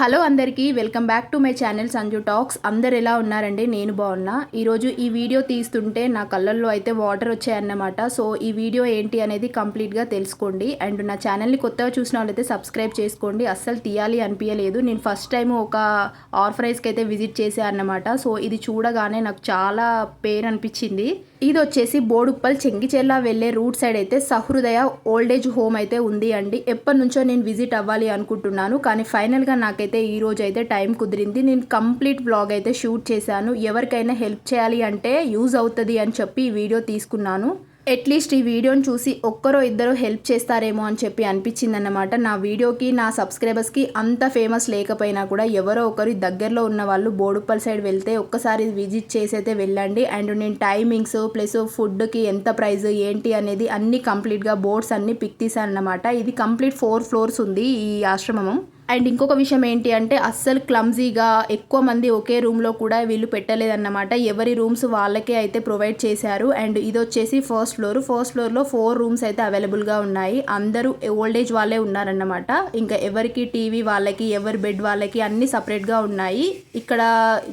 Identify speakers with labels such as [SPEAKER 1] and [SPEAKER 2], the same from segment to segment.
[SPEAKER 1] Hello అందరికీ welcome back to my channel Sanju talks. అందరు ఎలా ఉన్నారండి? నేను బాగున్నా. ఈరోజు ఈ వీడియో తీస్తుంటే నా కళ్ళల్లో అయితే వాటర్ వచ్చాయన్నమాట. సో ఈ వీడియో ఏంటి అనేది కంప్లీట్గా తెలుసుకోండి. అండ్ నా ఛానల్ని కొత్తగా చూసిన వాళ్ళైతే సబ్స్క్రైబ్ చేసుకోండి. అస్సలు తీయాలి అనిపించలేదు నేను ఫస్ట్ టైం ఒక ఆర్ఫరైజ్కి అయితే విజిట్ చేశాను అన్నమాట. సో ఇది చూడగానే నాకు చాలా పెయిన్ అనిపించింది ఇది వచ్చేసి బోడుప్పల్ చెంగిచెర్ల వెళ్ళే రూట్ సైడ్ అయితే సహృదయ ఓల్డ్ ఏజ్ హోమ్ అయితే ఉంది అండి. ఎప్పటి నుంచో నేను విజిట్ అవ్వాలి అనుకుంటున్నాను. కానీ ఫైనల్గా నాకైతే ఈ రోజు అయితే టైం కుదిరింది. నేను కంప్లీట్ బ్లాగ్ అయితే షూట్ చేశాను. ఎవరికైనా హెల్ప్ చేయాలి అంటే యూజ్ అవుతుంది అని చెప్పి ఈ వీడియో తీసుకున్నాను. అట్లీస్ట్ ఈ వీడియోని చూసి ఒక్కరో ఇద్దరు హెల్ప్ చేస్తారేమో అని చెప్పి అనిపించిందన్నమాట. నా వీడియోకి నా సబ్స్క్రైబర్స్కి అంత ఫేమస్ లేకపోయినా కూడా ఎవరో ఒకరు దగ్గరలో ఉన్న వాళ్ళు బోడుప్పల్ సైడ్ వెళ్తే ఒక్కసారి విజిట్ చేసైతే వెళ్ళండి. అండ్ నేను టైమింగ్స్ ప్లస్ ఫుడ్కి ఎంత ప్రైస్ ఏంటి అనేది అన్ని కంప్లీట్గా బోర్డ్స్ అన్ని పిక్ తీసాను అన్నమాట ఇది కంప్లీట్ ఫోర్ ఫ్లోర్స్ ఉంది ఈ ఆశ్రమం అండ్ ఇంకొక విషయం ఏంటి అంటే అస్సలు క్లమ్జీగా ఎక్కువ మంది ఒకే రూమ్లో కూడా వీళ్ళు పెట్టలేదన్నమాట. ఎవరి రూమ్స్ వాళ్ళకే అయితే ప్రొవైడ్ చేశారు. అండ్ ఇది వచ్చేసి ఫస్ట్ ఫ్లోర్. ఫస్ట్ ఫ్లోర్లో ఫోర్ రూమ్స్ అయితే అవైలబుల్గా ఉన్నాయి. అందరూ ఓల్డ్ ఏజ్ వాళ్ళే ఉన్నారన్నమాట. ఇంకా ఎవరికి టీవీ వాళ్ళకి ఎవరి బెడ్ వాళ్ళకి అన్ని సపరేట్గా ఉన్నాయి. ఇక్కడ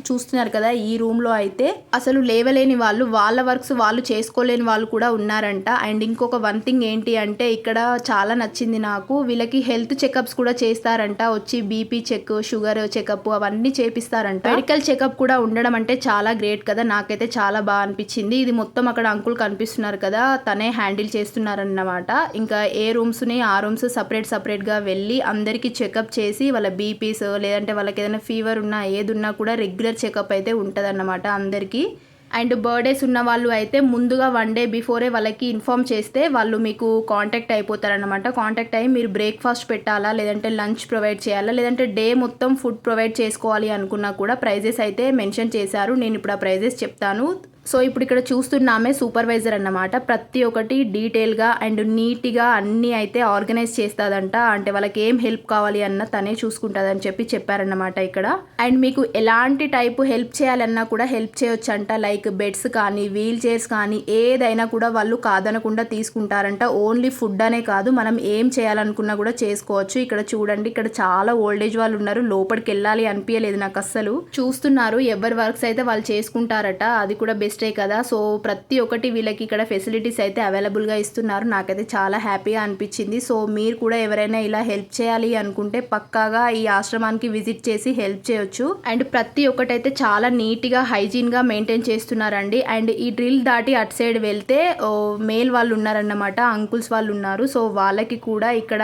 [SPEAKER 1] చూస్తున్నారు కదా ఈ రూమ్లో అయితే అసలు లేవలేని వాళ్ళు వాళ్ళ వర్క్స్ వాళ్ళు చేసుకోలేని వాళ్ళు కూడా ఉన్నారంట. అండ్ ఇంకొక వన్ థింగ్ ఏంటి అంటే ఇక్కడ చాలా నచ్చింది నాకు. వీళ్ళకి హెల్త్ చెకప్స్ కూడా చేస్తారంట. వచ్చి బీపీ చెక్ షుగర్ చెకప్ అవన్నీ చేపిస్తారంట. మెడికల్ చెకప్ కూడా ఉండడం అంటే చాలా గ్రేట్ కదా. నాకైతే చాలా బాగా అనిపించింది. ఇది మొత్తం అక్కడ అంకుల్ కనిపిస్తున్నారు కదా. తనే హ్యాండిల్ చేస్తున్నారన్నమాట. ఇంకా ఏ రూమ్స్ని ఆ రూమ్స్ సపరేట్ సపరేట్గా వెళ్ళి అందరికీ చెకప్ చేసి వాళ్ళ బీపీస్ లేదంటే వాళ్ళకి ఏదైనా ఫీవర్ ఉన్నా ఏది ఉన్నా కూడా రెగ్యులర్ చెకప్ అయితే ఉంటుందన్నమాట అందరికీ. అండ్ బర్త్డేస్ ఉన్న వాళ్ళు అయితే ముందుగా వన్ డే బిఫోరే వాళ్ళకి ఇన్ఫామ్ చేస్తే వాళ్ళు మీకు కాంటాక్ట్ అయిపోతారనమాట కాంటాక్ట్ అయ్యి మీరు బ్రేక్ఫాస్ట్ పెట్టాలా లేదంటే లంచ్ ప్రొవైడ్ చేయాలా లేదంటే డే మొత్తం ఫుడ్ ప్రొవైడ్ చేసుకోవాలి అనుకున్నా కూడా ప్రైజెస్ అయితే మెన్షన్ చేశారు. నేను ఇప్పుడు ఆ ప్రైజెస్ చెప్తాను. సో ఇప్పుడు ఇక్కడ చూస్తున్నామే సూపర్వైజర్ అన్నమాట. ప్రతి ఒక్కటి డీటెయిల్గా అండ్ నీట్గా అన్నీ అయితే ఆర్గనైజ్ చేస్తుందంట. అంటే వాళ్ళకి ఏం హెల్ప్ కావాలి అన్న తనే చూసుకుంటుందని చెప్పి చెప్పారన్నమాట ఇక్కడ. అండ్ మీకు ఎలాంటి టైపు హెల్ప్ చేయాలన్నా కూడా హెల్ప్ చేయొచ్చు అంట లైక్ బెడ్స్ కానీ వీల్ చైర్స్ కానీ ఏదైనా కూడా వాళ్ళు కాదనకుండా తీసుకుంటారంట. ఓన్లీ ఫుడ్ అనే కాదు మనం ఏం చేయాలనుకున్నా కూడా చేసుకోవచ్చు. ఇక్కడ చూడండి ఇక్కడ చాలా ఓల్డ్ ఏజ్ వాళ్ళు ఉన్నారు. లోపలికి వెళ్ళాలి అనిపించలేదు నాకు అస్సలు. చూస్తున్నారు ఎవరి వర్క్స్ అయితే వాళ్ళు చేసుకుంటారట. అది కూడా బెస్ట్ కదా. సో ప్రతి ఒక్కటి వీళ్ళకి ఇక్కడ ఫెసిలిటీస్ అయితే అవైలబుల్గా ఇస్తున్నారు. నాకైతే చాలా హ్యాపీగా అనిపించింది. సో మీరు కూడా ఎవరైనా ఇలా హెల్ప్ చేయాలి అనుకుంటే పక్కాగా ఈ ఆశ్రమానికి విజిట్ చేసి హెల్ప్ చేయొచ్చు. అండ్ ప్రతి ఒక్కటైతే చాలా నీట్గా హైజీన్గా మెయింటైన్ చేస్తున్నారండి. అండ్ ఈ డ్రిల్ దాటి అటు సైడ్ వెళ్తే మేల్ వాళ్ళు ఉన్నారన్నమాట. అంకుల్స్ వాళ్ళు ఉన్నారు. సో వాళ్ళకి కూడా ఇక్కడ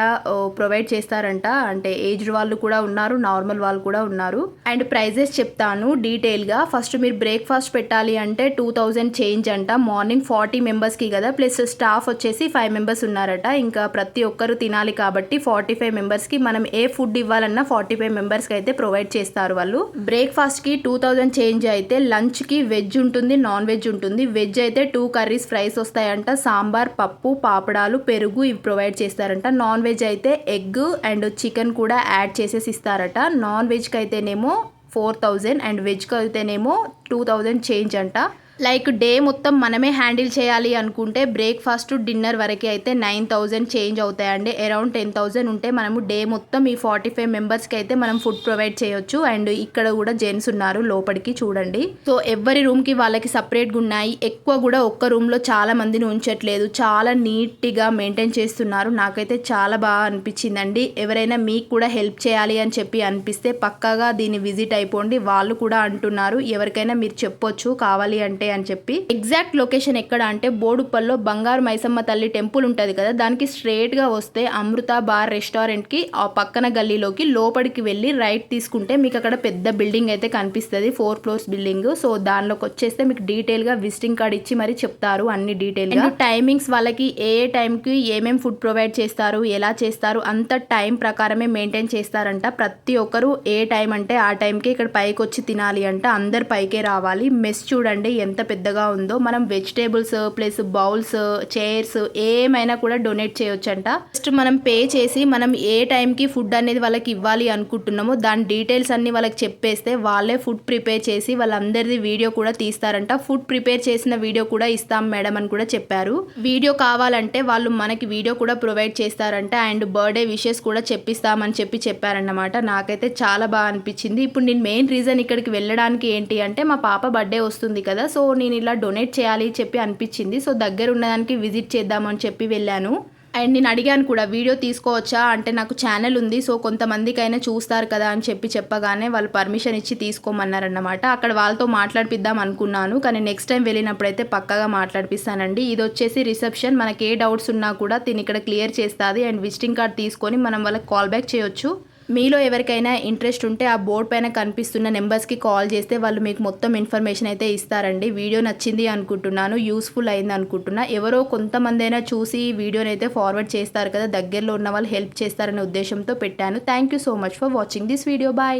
[SPEAKER 1] ప్రొవైడ్ చేస్తారంట. అంటే ఏజ్డ్ వాళ్ళు కూడా ఉన్నారు నార్మల్ వాళ్ళు కూడా ఉన్నారు. అండ్ ప్రైజెస్ చెప్తాను డీటెయిల్గా ఫస్ట్ మీరు బ్రేక్ఫాస్ట్ పెట్టాలి అంటే టూ థౌజండ్ చేంజ్ అంట. మార్నింగ్ ఫార్టీ మెంబర్స్కి కదా. ప్లస్ స్టాఫ్ వచ్చేసి ఫైవ్ మెంబర్స్ ఉన్నారట. ఇంకా ప్రతి ఒక్కరు తినాలి కాబట్టి ఫార్టీ ఫైవ్ మెంబర్స్కి మనం ఏ ఫుడ్ ఇవ్వాలన్నా ఫార్టీ ఫైవ్ మెంబర్స్కి అయితే ప్రొవైడ్ చేస్తారు వాళ్ళు. బ్రేక్ఫాస్ట్కి టూ థౌజండ్ చేంజ్ అయితే లంచ్కి వెజ్ ఉంటుంది నాన్ వెజ్ ఉంటుంది. వెజ్ అయితే టూ కర్రీస్ ఫ్రైస్ వస్తాయంట. సాంబార్ పప్పు పాపడాలు పెరుగు ఇవి ప్రొవైడ్ చేస్తారంట. నాన్ వెజ్ అయితే ఎగ్ అండ్ చికెన్ కూడా యాడ్ చేసేసి ఇస్తారట. నాన్ వెజ్కి అయితేనేమో ఫోర్ థౌజండ్ అండ్ వెజ్కి అయితేనేమో టూ థౌజండ్ చేంజ్ అంట. లైక్ డే మొత్తం మనమే హ్యాండిల్ చేయాలి అనుకుంటే బ్రేక్ఫాస్ట్ డిన్నర్ వరకు అయితే నైన్ థౌజండ్ చేంజ్ అవుతాయండి. అరౌండ్ టెన్ థౌజండ్ ఉంటే మనము డే మొత్తం ఈ ఫార్టీ ఫైవ్ మెంబర్స్కి అయితే మనం ఫుడ్ ప్రొవైడ్ చేయొచ్చు. అండ్ ఇక్కడ కూడా జెంట్స్ ఉన్నారు లోపలికి చూడండి. సో ఎవరి రూమ్కి వాళ్ళకి సపరేట్గా ఉన్నాయి. ఎక్కువ కూడా ఒక్క రూమ్లో చాలా మందిని ఉంచట్లేదు. చాలా నీట్గా మెయింటైన్ చేస్తున్నారు. నాకైతే చాలా బాగా అనిపించిందండి. ఎవరైనా మీకు కూడా హెల్ప్ చేయాలి అని చెప్పి అనిపిస్తే పక్కాగా దీన్ని విజిట్ అయిపోండి. వాళ్ళు కూడా అంటున్నారు. ఎవరికైనా మీరు చెప్పొచ్చు కావాలి అంటే అని చెప్పి. ఎగ్జాక్ట్ లొకేషన్ ఎక్కడ అంటే బోడుపల్లో బంగారు మైసమ్మ తల్లి టెంపుల్ ఉంటుంది కదా దానికి స్ట్రేట్గా వస్తే అమృత బార్ రెస్టారెంట్కి ఆ పక్కన గల్లీలోకి లోపలికి వెళ్ళి రైట్ తీసుకుంటే మీకు అక్కడ పెద్ద బిల్డింగ్ అయితే కనిపిస్తుంది ఫోర్ ఫ్లోర్స్ బిల్డింగ్. సో దానిలోకి వచ్చేస్తే మీకు డీటెయిల్గా విజిటింగ్ కార్డ్ ఇచ్చి మరి చెప్తారు అన్ని డీటెయిల్గా. టైమింగ్స్ వాళ్ళకి ఏ ఏ టైంకి ఏమేం ఫుడ్ ప్రొవైడ్ చేస్తారు ఎలా చేస్తారు అంత టైం ప్రకారమే మెయింటైన్ చేస్తారంట. ప్రతి ఒక్కరు ఏ టైం అంటే ఆ టైంకి ఇక్కడ పైకి వచ్చి తినాలి అంట అందరు పైకే రావాలి. మెస్ చూడండి ఎంత ఎంత పెద్దగా ఉందో మనం వెజిటేబుల్స్ ప్లస్ బౌల్స్ చైర్స్ ఏమైనా కూడా డొనేట్ చేయొచ్చంట. జస్ట్ మనం పే చేసి మనం ఏ టైంకి ఫుడ్ అనేది వాళ్ళకి ఇవ్వాలి అనుకుంటున్నామో దాని డీటెయిల్స్ అన్ని వాళ్ళకి చెప్పేస్తే వాళ్ళే ఫుడ్ ప్రిపేర్ చేసి వాళ్ళందరిది వీడియో కూడా తీస్తారంట. ఫుడ్ ప్రిపేర్ చేసిన వీడియో కూడా ఇస్తాం మేడం అని కూడా చెప్పారు. వీడియో కావాలంటే వాళ్ళు మనకి వీడియో కూడా ప్రొవైడ్ చేస్తారంట అండ్ బర్త్డే విషెస్ కూడా చెప్పిస్తామని చెప్పి చెప్పారన్నమాట. నాకైతే చాలా బాగా అనిపించింది. ఇప్పుడు నేను మెయిన్ రీజన్ ఇక్కడికి వెళ్ళడానికి ఏంటి అంటే మా పాప బర్త్డే వస్తుంది కదా. సో నేను ఇలా డొనేట్ చేయాలి చెప్పి అనిపించింది. సో దగ్గర ఉన్నదానికి విజిట్ చేద్దామని చెప్పి వెళ్ళాను. అండ్ నేను అడిగాను కూడా వీడియో తీసుకోవచ్చా? అంటే నాకు ఛానల్ ఉంది సో కొంతమందికైనా చూస్తారు కదా అని చెప్పి చెప్పగానే వాళ్ళు పర్మిషన్ ఇచ్చి తీసుకోమన్నారన్నమాట. అక్కడ వాళ్ళతో మాట్లాడిపిద్దాం అనుకున్నాను. కానీ నెక్స్ట్ టైం వెళ్ళినప్పుడైతే పక్కగా మాట్లాడిపిస్తానండి. ఇది వచ్చేసి రిసెప్షన్ మనకి ఏ డౌట్స్ ఉన్నా కూడా దీన్ని ఇక్కడ క్లియర్ చేస్తుంది. అండ్ విజిటింగ్ కార్డ్ తీసుకొని మనం వాళ్ళకి కాల్ బ్యాక్ చేయొచ్చు. మీలో ఎవరికైనా ఇంట్రెస్ట్ ఉంటే ఆ బోర్డ్ పైన కనిపిస్తున్న నెంబర్స్కి కాల్ చేస్తే వాళ్ళు మీకు మొత్తం ఇన్ఫర్మేషన్ అయితే ఇస్తారండి. వీడియో నచ్చింది అనుకుంటున్నాను యూస్ఫుల్ అయింది అనుకుంటున్నా. ఎవరో కొంతమంది అయినా చూసి ఈ వీడియోని అయితే ఫార్వర్డ్ చేస్తారు కదా దగ్గరలో ఉన్న వాళ్ళు హెల్ప్ చేస్తారనే ఉద్దేశంతో పెట్టాను. Thank you so much for watching this video. Bye.